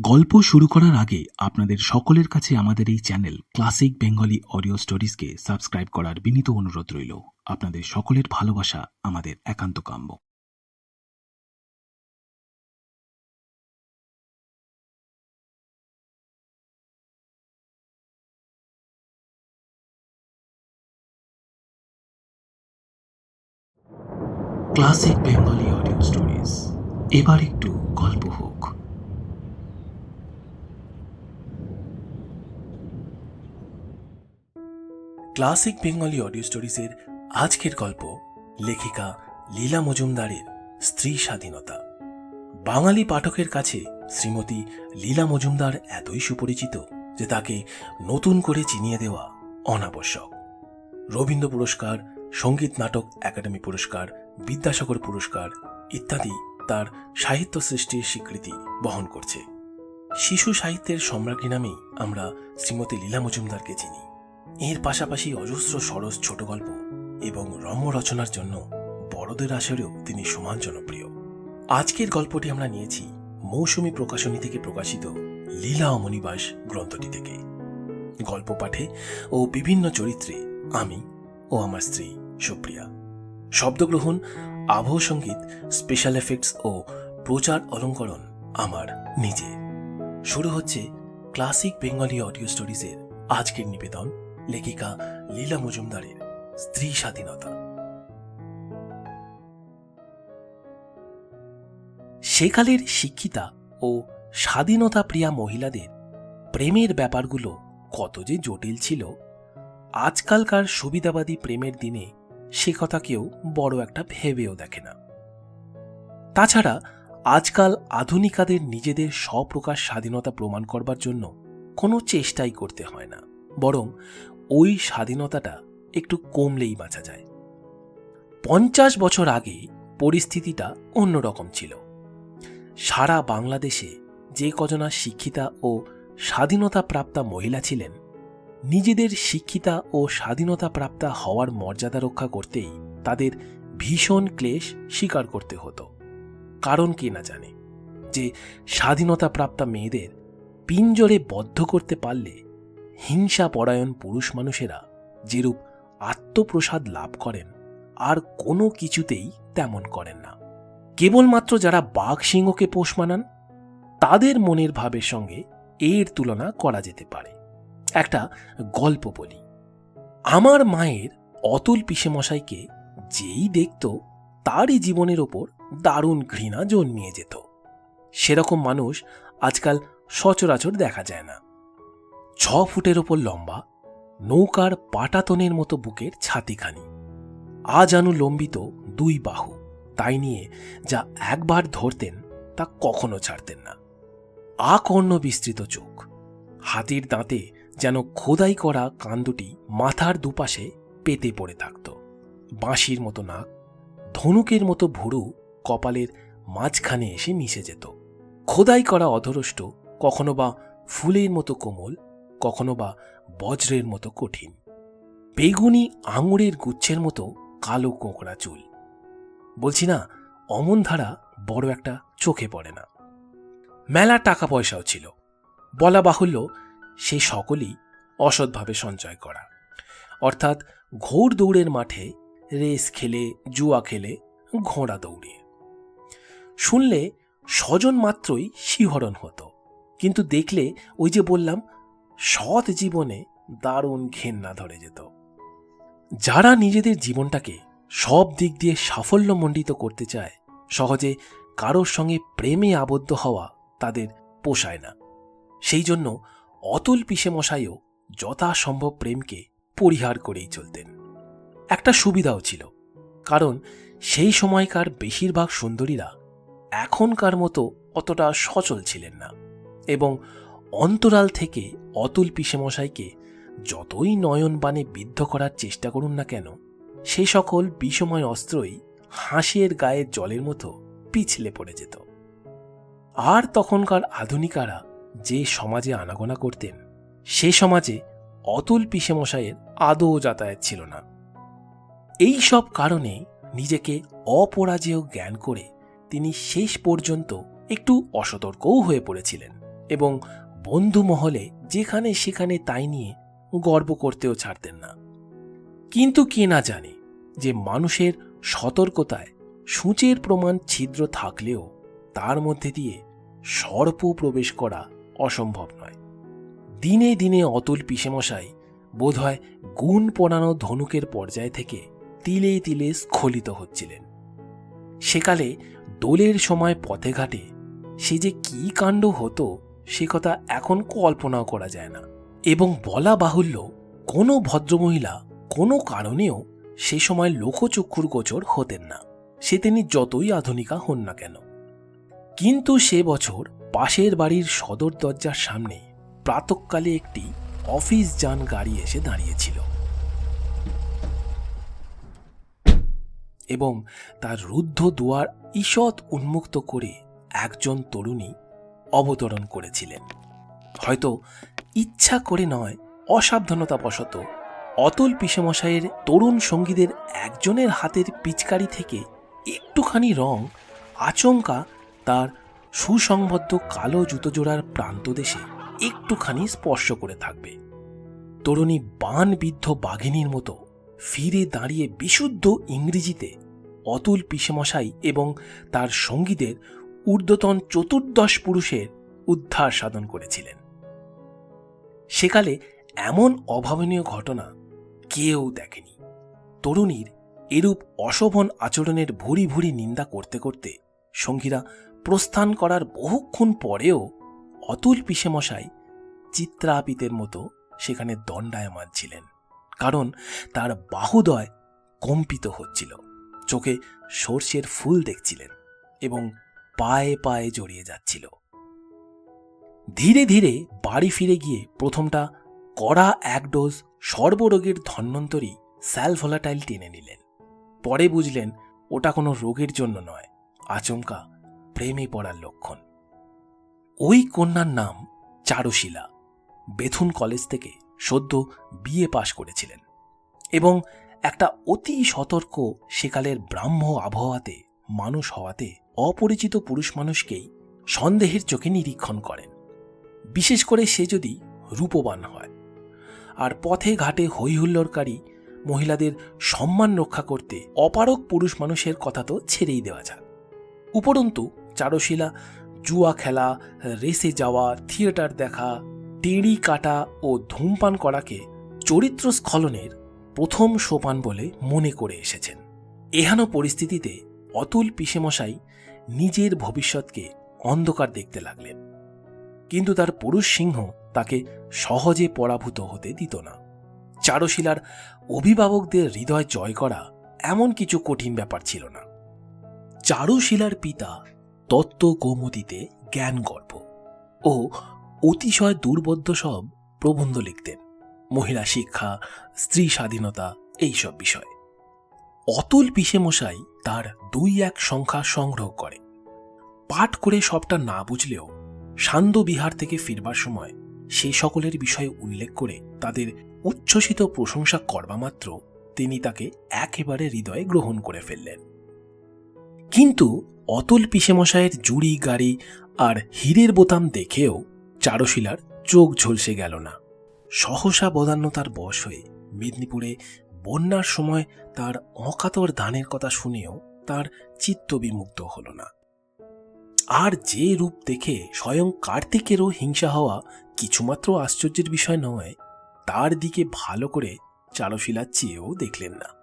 গল্প শুরু করার আগে আপনাদের সকলের কাছে আমাদের এই চ্যানেল ক্লাসিক বেঙ্গলি অডিও স্টোরিজকে সাবস্ক্রাইব করার বিনীত অনুরোধ রইল। আপনাদের সকলের ভালোবাসা, আমাদের একান্ত কাম্য। ক্লাসিক বেঙ্গলি অডিও স্টোরিজ, এবার একটু গল্প হোক। ক্লাসিক বেঙ্গলি অডিও স্টোরিজের আজকের গল্প, লেখিকা লীলা মজুমদারের স্ত্রী স্বাধীনতা। বাঙালি পাঠকের কাছে শ্রীমতী লীলা মজুমদার এতই সুপরিচিত যে তাকে নতুন করে চিনিয়ে দেওয়া অনাবশ্যক। রবীন্দ্র পুরস্কার, সংগীত নাটক একাডেমি পুরস্কার, বিদ্যাসাগর পুরস্কার ইত্যাদি তার সাহিত্য সৃষ্টির স্বীকৃতি বহন করছে। শিশু সাহিত্যের সম্রাজ্ঞী নামেই আমরা শ্রীমতী লীলা মজুমদারকে চিনি। এর পাশাপাশি অজস্র সরস, ছোট গল্প এবং রম্য রচনার জন্য বড়দের আসরেও তিনি সমান জনপ্রিয়। আজকের গল্পটি আমরা নিয়েছি মৌসুমী প্রকাশনী থেকে প্রকাশিত লীলা অমনিবাস গ্রন্থটি থেকে। গল্প পাঠে ও বিভিন্ন চরিত্রে আমি ও আমার স্ত্রী সুপ্রিয়া। শব্দগ্রহণ, আবহ সংগীত স্পেশাল এফেক্টস ও প্রচার অলঙ্করণ আমার নিজে শুরু হচ্ছে ক্লাসিক বেঙ্গলি অডিও স্টোরিজের আজকের নিবেদন। লেখিকা লীলা মজুমদারের স্ত্রী স্বাধীনতা। সেকালের শিক্ষিতা ও স্বাধীনতা প্রিয়া মহিলাদের প্রেমের ব্যাপারগুলো কত যে জটিল ছিল, আজকালকার সুবিধাবাদী প্রেমের দিনে সে কথা কেউ বড় একটা ভেবেও দেখে না। তাছাড়া আজকাল আধুনিকাদের নিজেদের স্বপ্রকাশ স্বাধীনতা প্রমাণ করবার জন্য কোনো চেষ্টাই করতে হয় না, বরং ওই স্বাধীনতাটা একটু কমলেই বাঁচা যায়। পঞ্চাশ বছর আগে পরিস্থিতিটা অন্যরকম ছিল। সারা বাংলাদেশে যে কজনা শিক্ষিতা ও স্বাধীনতা প্রাপ্তা মহিলা ছিলেন, নিজেদের শিক্ষিতা ও স্বাধীনতা প্রাপ্তা হওয়ার মর্যাদা রক্ষা করতেই তাদের ভীষণ ক্লেশ স্বীকার করতে হতো। কারণ কে না জানে যে স্বাধীনতা প্রাপ্তা মেয়েদের পিঞ্জরে বদ্ধ করতে পারলে হিংসা পরায়ণ পুরুষ মানুষেরা যেরূপ আত্মপ্রসাদ লাভ করেন, আর কোনো কিছুতেই তেমন করেন না। কেবলমাত্র যারা বাঘ সিংহকে পোষ মানান, তাদের মনের ভাবের সঙ্গে এর তুলনা করা যেতে পারে। একটা গল্প বলি। আমার মায়ের অতুল পিসেমশাইকে যেই দেখত, তারই জীবনের ওপর দারুণ ঘৃণা জন্মিয়ে যেত। সেরকম মানুষ আজকাল সচরাচর দেখা যায় না। ছ ফুটের ওপর লম্বা, নৌকার পাটাতনের মতো বুকের ছাতিখানি। আজানু লম্বিত দুই বাহু, তাই নিয়ে যা একবার ধরতেন তা কখনো ছাড়তেন না। আকর্ণ বিস্তৃত চোখ, হাতির দাঁতে যেন খোদাই করা কান দুটি মাথার দুপাশে পেতে পড়ে থাকত। বাঁশির মতো নাক, ধনুকের মতো ভুরু কপালের মাঝখানে এসে মিশে যেত। খোদাই করা অধরষ্ট, কখনো বা ফুলের মতো কোমল কখনো বা বজ্রের মতো কঠিন। বেগুনি আঙুরের গুচ্ছের মতো কালো কোঁকড়া চুল। বলছি না, অমন ধারা বড় একটা চোখে পড়ে না। মেলা টাকা পয়সাও ছিল। বলা বাহুল্য, সে সকলই অসৎভাবে সঞ্চয় করা। অর্থাৎ ঘোড় দৌড়ের মাঠে রেস খেলে, জুয়া খেলে, ঘোড়া দৌড়িয়ে শুনলে স্বজন মাত্রই শিহরণ হতো। কিন্তু দেখলে ওই যে বললাম সৎ জীবনে দারুণ ঘেন্না ধরে যেত। যারা নিজেদের জীবনটাকে সব দিক দিয়ে সাফল্যমণ্ডিত করতে চায়, সহজে কারোর সঙ্গে প্রেমে আবদ্ধ হওয়া তাদের পোষায় না। সেই জন্য অতুল পিসেমশাইও যথাসম্ভব প্রেমকে পরিহার করেই চলতেন। একটা সুবিধাও ছিল, কারণ সেই সময়কার বেশিরভাগ সুন্দরীরা এখনকার মতো অতটা সচল ছিলেন না এবং অন্তরাল থেকে অতুল পিসেমশাইকে যতই নয়ন বানে বিদ্ধ করার চেষ্টা করুন না কেন, সে সকল বিষময় অস্ত্রই হাসির গায়ের জলের মতো পিছলে পড়ে যেত। আর তখনকার আধুনিকারা যে সমাজে আনাগোনা করতেন, সে সমাজে অতুল পিসেমশাইয়ের আদৌ যাতায়াত ছিল না। এই সব কারণে নিজেকে অপরাজেয় জ্ঞান করে তিনি শেষ পর্যন্ত একটু অসতর্কও হয়ে পড়েছিলেন এবং বন্ধু মহলে যেখানে সেখানে তাই নিয়ে গর্ব করতেও ছাড়তেন না। কিন্তু কে না জানে যে মানুষের সতর্কতায় সূচের প্রমাণ ছিদ্র থাকলেও তার মধ্যে দিয়ে সর্প প্রবেশ করা অসম্ভব নয়। দিনে দিনে অতুল পিসেমশাই বোধহয় গুণ পড়ানো ধনুকের পর্যায় থেকে তিলে তিলে স্খলিত হচ্ছিলেন। সেকালে দোলের সময় পথে ঘাটে সে যে কি কাণ্ড হতো সে কথা এখন কল্পনাও করা যায় না। এবং বলা বাহুল্য, কোনো ভদ্রমহিলা কোনো কারণেও সে সময় লোকচক্ষুর গোচর হতেন না। সে তিনি যতই আধুনিকা হন না কেন। কিন্তু সে বছর পাশের বাড়ির সদর দরজার সামনে প্রাতকালে একটি অফিস যান গাড়ি এসে দাঁড়িয়েছিল। এবং তার রুদ্ধ দুয়ার ঈষৎ উন্মুক্ত করে একজন তরুণী অবতরণ করেছিলেন। হয়তো ইচ্ছা করে নয়, অসাবধানতাবশত অতল পিসেমশাইয়ের তরুণ সঙ্গীদের একজনের হাতের পিচকারি থেকে একটুখানি রং আচমকা তার সুসংবদ্ধ কালো জুতোজোড়ার প্রান্তদেশে একটুখানি স্পর্শ করে থাকবে। তরুণী বানবিদ্ধ বাঘিনীর মতো ফিরে দাঁড়িয়ে বিশুদ্ধ ইংরেজিতে অতুল পিসেমশাই এবং তার সঙ্গীদের ঊর্ধ্বতন চতুর্দশ পুরুষের উদ্ধার সাধন করেছিলেন। সেকালে এমন অভাবনীয় ঘটনা কেউ দেখেনি। তরুণীর এরূপ অশোভন আচরণের ভুরি ভুরি নিন্দা করতে করতে সঙ্গীরা প্রস্থান করার বহুক্ষণ পরেও অতুল পিসেমশাই চিত্রাপিতের মতো সেখানে দণ্ডায়মান ছিলেন, কারণ তার বাহুদয় কম্পিত হচ্ছিল, চোখে সর্ষের ফুল দেখছিলেন এবং পায়ে পায়ে জড়িয়ে যাচ্ছিল। ধীরে ধীরে বাড়ি ফিরে গিয়ে প্রথমটা কড়া এক ডোজ সর্বরোগের ধন্বন্তরী স্যালভোলাটাইল টেনে নিলেন। পরে বুঝলেন ওটা কোনো রোগের জন্য নয়, আচমকা প্রেমে পড়ার লক্ষণ। ওই কন্যার নাম চারুশিলা। বেথুন কলেজ থেকে সদ্য বিএ পাশ করেছিলেন এবং একটা অতি সতর্ক সেকালের ব্রাহ্ম আবহাওয়াতে মানুষ হওয়াতে অপরিচিত পুরুষ মানুষকেই সন্দেহের চোখে নিরীক্ষণ করেন। বিশেষ করে সে যদি রূপবান হয়। আর পথে ঘাটে হৈহুল্লোড়কারী মহিলাদের সম্মান রক্ষা করতে অপারক পুরুষ মানুষের কথা তো ছেড়েই দেওয়া যাক। উপরন্তু চারশিলা, জুয়া খেলা, রেসে যাওয়া, থিয়েটার দেখা, টেড়ি কাটা ও ধূমপান করাকে চরিত্র স্খলনের প্রথম সোপান বলে মনে করে এসেছেন। এহানো পরিস্থিতিতে অতুল পিসেমশাই নিজের ভবিষ্যৎকে অন্ধকার দেখতে লাগলেন। কিন্তু তার পুরুষ সিংহ তাকে সহজে পরাভূত হতে দিত না। চারুশীলার অভিভাবকদের হৃদয় জয় করা এমন কিছু কঠিন ব্যাপার ছিল না। চারুশিলার পিতা তত্ত্ব কৌমুদিতে জ্ঞান গর্ব ও অতিশয় দুর্বদ্ধ সব প্রবন্ধ লিখতেন, মহিলা শিক্ষা, স্ত্রী স্বাধীনতা, এইসব বিষয়। অতুল পিসেমশাই তার দুই এক সংখ্যা সংগ্রহ করে। পাঠ করে সবটা না বুঝলেও সান্দ বিহার থেকে ফিরবার সময় সেই সকলের বিষয়ে উল্লেখ করে তাদের উচ্ছ্বসিত প্রশংসা করবামাত্র তিনি তাকে একেবারে হৃদয়ে গ্রহণ করে ফেললেন। কিন্তু অতুল পিসেমশায়ের জুড়ি গাড়ি আর হীরের বোতাম দেখেও চারুশীলার চোখ ঝলসে গেল না। সহসা বদান্যতার বশ হয়ে মেদিনীপুরে বন্যার সময় তার অকাতর দানের কথা শুনেও তার চিত্ত বিমুগ্ধ হল না। আর যে রূপ দেখে স্বয়ং কার্তিকেরও হিংসা হওয়া কিছুমাত্র আশ্চর্যের বিষয় নয় তার দিকে ভালো করে চারুশীলা চেয়েও দেখলেন না।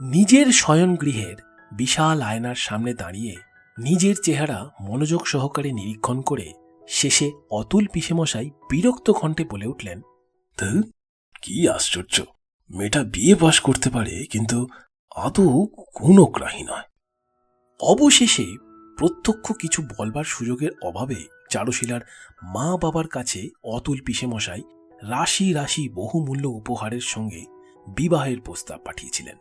নিজের শয়ন গৃহের বিশাল আয়নার সামনে দাঁড়িয়ে নিজের চেহারা মনোযোগ সহকারে নিরীক্ষণ করে শেষে অতুল পিসেমশাই বিরক্ত কণ্ঠে বলে উঠলেন "ধুর, কি আশ্চর্য! মেয়েটা বিয়ে পাশ করতে পারে, কিন্তু আদৌ গুণগ্রাহী নয়। অবশেষে প্রত্যক্ষ কিছু বলবার সুযোগের অভাবে চারুশিলার মা বাবার কাছে অতুল পিসেমশাই রাশি রাশি বহুমূল্য উপহারের সঙ্গে বিবাহের প্রস্তাব পাঠিয়েছিলেন।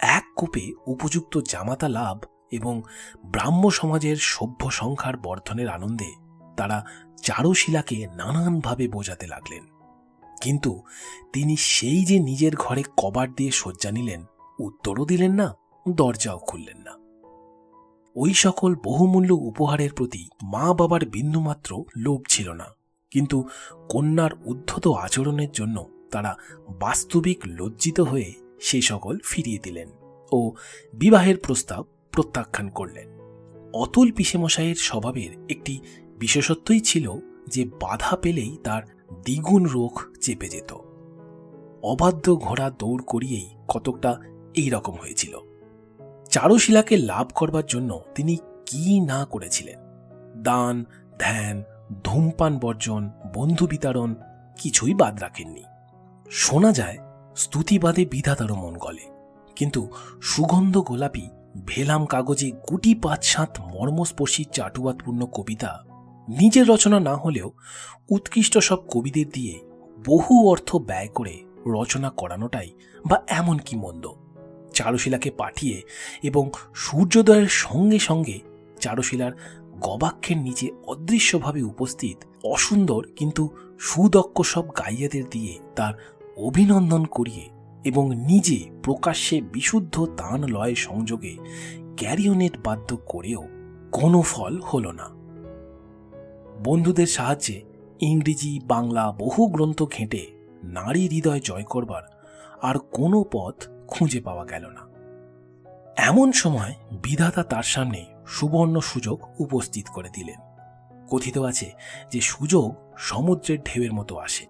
এক কোপে উপযুক্ত জামাতা লাভ এবং ব্রাহ্ম সমাজের সভ্য সংখ্যার বর্ধনের আনন্দে তারা চারুশিলাকে নানানভাবে বোঝাতে লাগলেন। কিন্তু তিনি সেই যে নিজের ঘরে কবার দিয়ে শয্যা নিলেন, উত্তরও দিলেন না, দরজাও খুললেন না। ওই সকল বহুমূল্য উপহারের প্রতি মা বাবার বিন্দুমাত্র লোভ ছিল না, কিন্তু কন্যার উদ্ধত আচরণের জন্য তারা বাস্তবিক লজ্জিত হয়ে সেই সকল ফিরিয়ে দিলেন ও বিবাহের প্রস্তাব প্রত্যাখ্যান করলেন। অতুল পিসেমশাইয়ের স্বভাবের একটি বিশেষত্বই ছিল যে বাধা পেলেই তার দ্বিগুণ রোখ চেপে যেত। অবাধ্য ঘোড়া দৌড় করিয়েই কতকটা এই রকম হয়েছিল। চারুশিলাকে লাভ করবার জন্য তিনি কি না করেছিলেন? দান, ধ্যান, ধূমপান বর্জন, বন্ধু বিতরণ কিছুই বাদ রাখেননি। শোনা যায়, স্তুতিবাদে বিধাতারও মন গলে। কিন্তু সুগন্ধ গোলাপি, ভেলাম কাগজে গুটি পাঁচ সাত মর্মস্পর্শী চাটুবাদপূর্ণ কবিতা নিজের রচনা না হলেও উৎকৃষ্ট সব কবিদের দিয়ে বহু অর্থ ব্যয় করে রচনা করানোটাই বা এমন কি মন্দ। চারুশিলাকে পাঠিয়ে এবং সূর্যোদয়ের সঙ্গে সঙ্গে চারুশিলার গবাক্ষের নিচে অদৃশ্যভাবে উপস্থিত অসুন্দর কিন্তু সুদক্ষ সব গাইয়াদের দিয়ে তার অভিনন্দন করিয়ে এবং নিজে প্রকাশ্যে বিশুদ্ধ তান লয় সংযোগে ক্যারিওনেট বাধ্য করেও কোনো ফল হল না। বন্ধুদের সাহায্যে ইংরেজি, বাংলা বহু গ্রন্থ ঘেঁটে নারী হৃদয় জয় করবার আর কোনো পথ খুঁজে পাওয়া গেল না। এমন সময় বিধাতা তার সামনে সুবর্ণ সুযোগ উপস্থিত করে দিলেন। কথিত আছে যে সুযোগ সমুদ্রের ঢেউয়ের মতো আসে।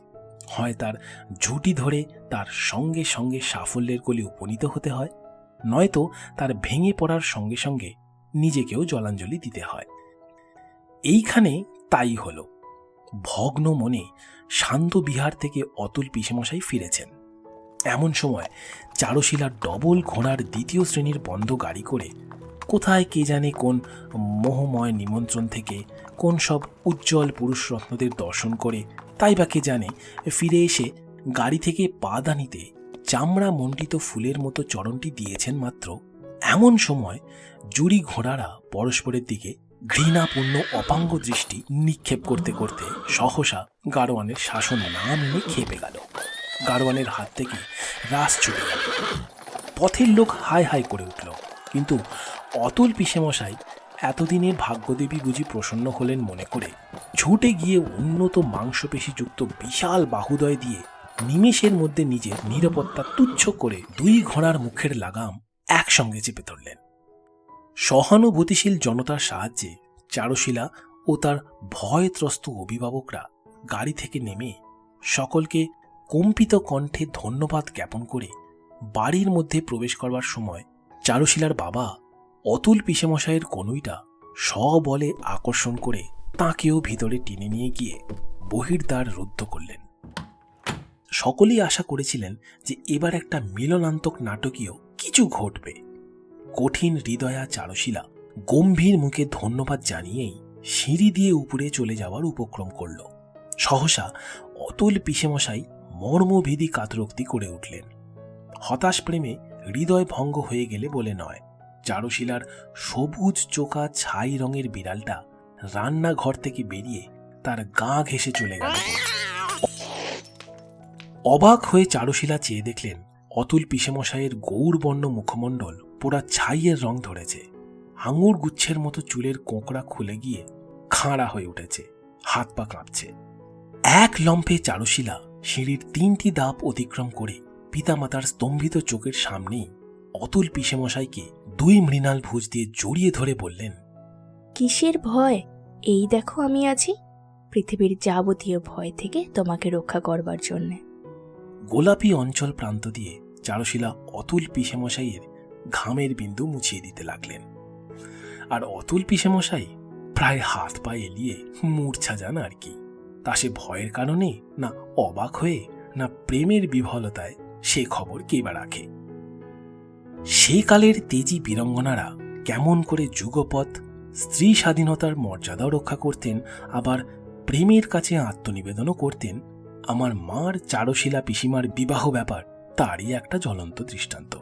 হয় তার ঝুঁটি ধরে তার সঙ্গে সঙ্গে সাফল্যের কোলে উপনীত হতে হয়, নয়তো তার ভেঙে পড়ার সঙ্গে সঙ্গে নিজেকেও জলাঞ্জলি দিতে হয়। এইখানে তাই হল। ভগ্ন মনে শান্ত বিহার থেকে অতুল পিসেমশাই ফিরেছেন। এমন সময় চারুশিলা ডবল ঘোড়ার দ্বিতীয় শ্রেণির বন্ধ গাড়ি করে কোথায় কে জানে কোন মোহময় নিমন্ত্রণ থেকে কোন সব উজ্জ্বল পুরুষ রত্নদের দর্শন করে তাই বা কে জানে ফিরে এসে গাড়ি থেকে পা দানিতে চামড়া মণ্ডিত ফুলের মতো চরণটি দিয়েছেন মাত্র এমন সময় জুড়ি ঘোড়ারা পরস্পরের দিকে ঘৃণাপূর্ণ অপাঙ্গ দৃষ্টি নিক্ষেপ করতে করতে সহসা গারোয়ানের শাসন না মেনে খেপে গেল। গারোয়ানের হাত থেকে রাস ছুটে গেল। পথের লোক হাই হাই করে উঠল। কিন্তু অতুল পিসেমশাই এতদিনে ভাগ্যদেবী বুঝি প্রসন্ন হলেন মনে করে ছুটে গিয়ে উন্নত মাংসপেশিযুক্ত বিশাল বাহুদয় দিয়ে নিমেষের মধ্যে নিজের নিরাপত্তা তুচ্ছ করে দুই ঘোড়ার মুখের লাগাম একসঙ্গে চেপে ধরলেন। সহানুভূতিশীল জনতার সাহায্যে চারুশিলা ও তার ভয়ত্রস্ত অভিভাবকরা গাড়ি থেকে নেমে সকলকে কম্পিত কণ্ঠে ধন্যবাদ জ্ঞাপন করে বাড়ির মধ্যে প্রবেশ করবার সময় চারুশিলার বাবা অতুল পিসেমশাইয়ের কনুইটা সবলে আকর্ষণ করে তাকেও ভিতরে টেনে নিয়ে গিয়ে বহির্দ্বার রুদ্ধ করলেন। সকলেই আশা করেছিলেন যে এবার একটা মিলনান্তক নাটকীয় কিছু ঘটবে। কঠিন হৃদয়া চারুশিলা গম্ভীর মুখে ধন্যবাদ জানিয়েই সিঁড়ি দিয়ে উপরে চলে যাওয়ার উপক্রম করল। সহসা অতুল পিসেমশাই মর্মভেদী কাতরোক্তি করে উঠলেন। হতাশ প্রেমে হৃদয় ভঙ্গ হয়ে গেলে বলে নয়, চারুশিলার সবুজ চোকা ছাই রঙের বিড়ালটা রান্নাঘর থেকে বেরিয়ে তার গা ঘেসে চলে গেল। অবাক হয়ে চারুশিলা চেয়ে দেখলেন অতুল পিসেমশাইয়ের গৌরবর্ণ মুখমণ্ডল পোড়া ছাইয়ের রং ধরেছে। আঙুর গুচ্ছের মতো চুলের কোঁকড়া খুলে গিয়ে খাঁড়া হয়ে উঠেছে হাত পা কাঁপছে। এক লম্ফে চারুশিলা সিঁড়ির তিনটি দাপ অতিক্রম করে পিতামাতার স্তম্ভিত চোখের সামনেই অতুল পিসেমশাইকে দুই মৃণাল ভুজ দিয়ে জড়িয়ে ধরে বললেন কিসের ভয়? এই দেখো আমি আছি। পৃথিবীর যাবতীয় ভয় থেকে তোমাকে রক্ষা করবার জন্যে। গোলাপি অঞ্চল প্রান্ত দিয়ে চারুশিলা অতুল পিসেমশাইয়ের ঘামের বিন্দু মুছিয়ে দিতে লাগলেন। আর অতুল পিসেমশাই প্রায় হাত পা এলিয়ে মূর্ছা যান আর কি। তা সে ভয়ের কারণে না অবাক হয়ে, না প্রেমের বিভলতায় সে খবর কে বা রাখে? সেই কালের তেজি বীরঙ্গনারা কেমন করে যুগপথ, স্ত্রী স্বাধীনতার মর্যাদাও রক্ষা করতেন, আবার প্রেমের কাছে আত্মনিবেদনও করতেন, আমার মার চারশিলা পিসিমার বিবাহ ব্যাপার তারই একটা জ্বলন্ত দৃষ্টান্ত।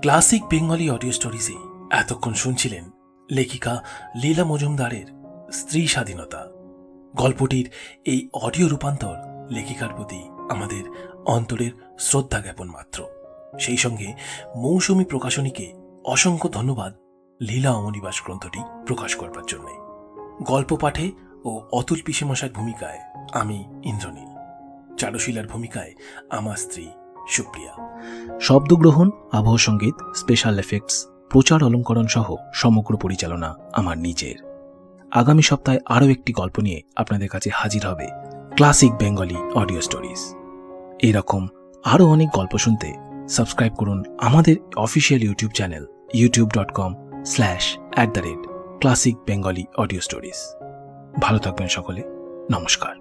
ক্লাসিক বেঙ্গলি অডিও স্টোরিজে এতক্ষণ শুনছিলেন লেখিকা লীলা মজুমদারের স্ত্রী স্বাধীনতা। গল্পটির এই অডিও রূপান্তর লেখিকার প্রতি আমাদের অন্তরের শ্রদ্ধা জ্ঞাপন মাত্র। সেই সঙ্গে মৌসুমী প্রকাশনীকে অসংখ্য ধন্যবাদ লীলা অমনিবাস গ্রন্থটি প্রকাশ করবার জন্যে। গল্প পাঠে ও অতুল পিসেমশার ভূমিকায় আমি ইন্দ্রনীল। চারুশীলার ভূমিকায় আমার স্ত্রী সুপ্রিয়া। শব্দগ্রহণ, আবহ সংগীত স্পেশাল এফেক্টস প্রচার অলঙ্করণ সহ সমগ্র পরিচালনা আমার নিজের। আগামী সপ্তাহে আরও একটি গল্প নিয়ে আপনাদের কাছে হাজির হবে ক্লাসিক বেঙ্গলি অডিও স্টোরিজ। এরকম আরও অনেক গল্প শুনতে সাবস্ক্রাইব করুন আমাদের official YouTube channel YouTube dot com slash at the rate classic Bengali audio stories ভালো থাকবেন সকলে, নমস্কার।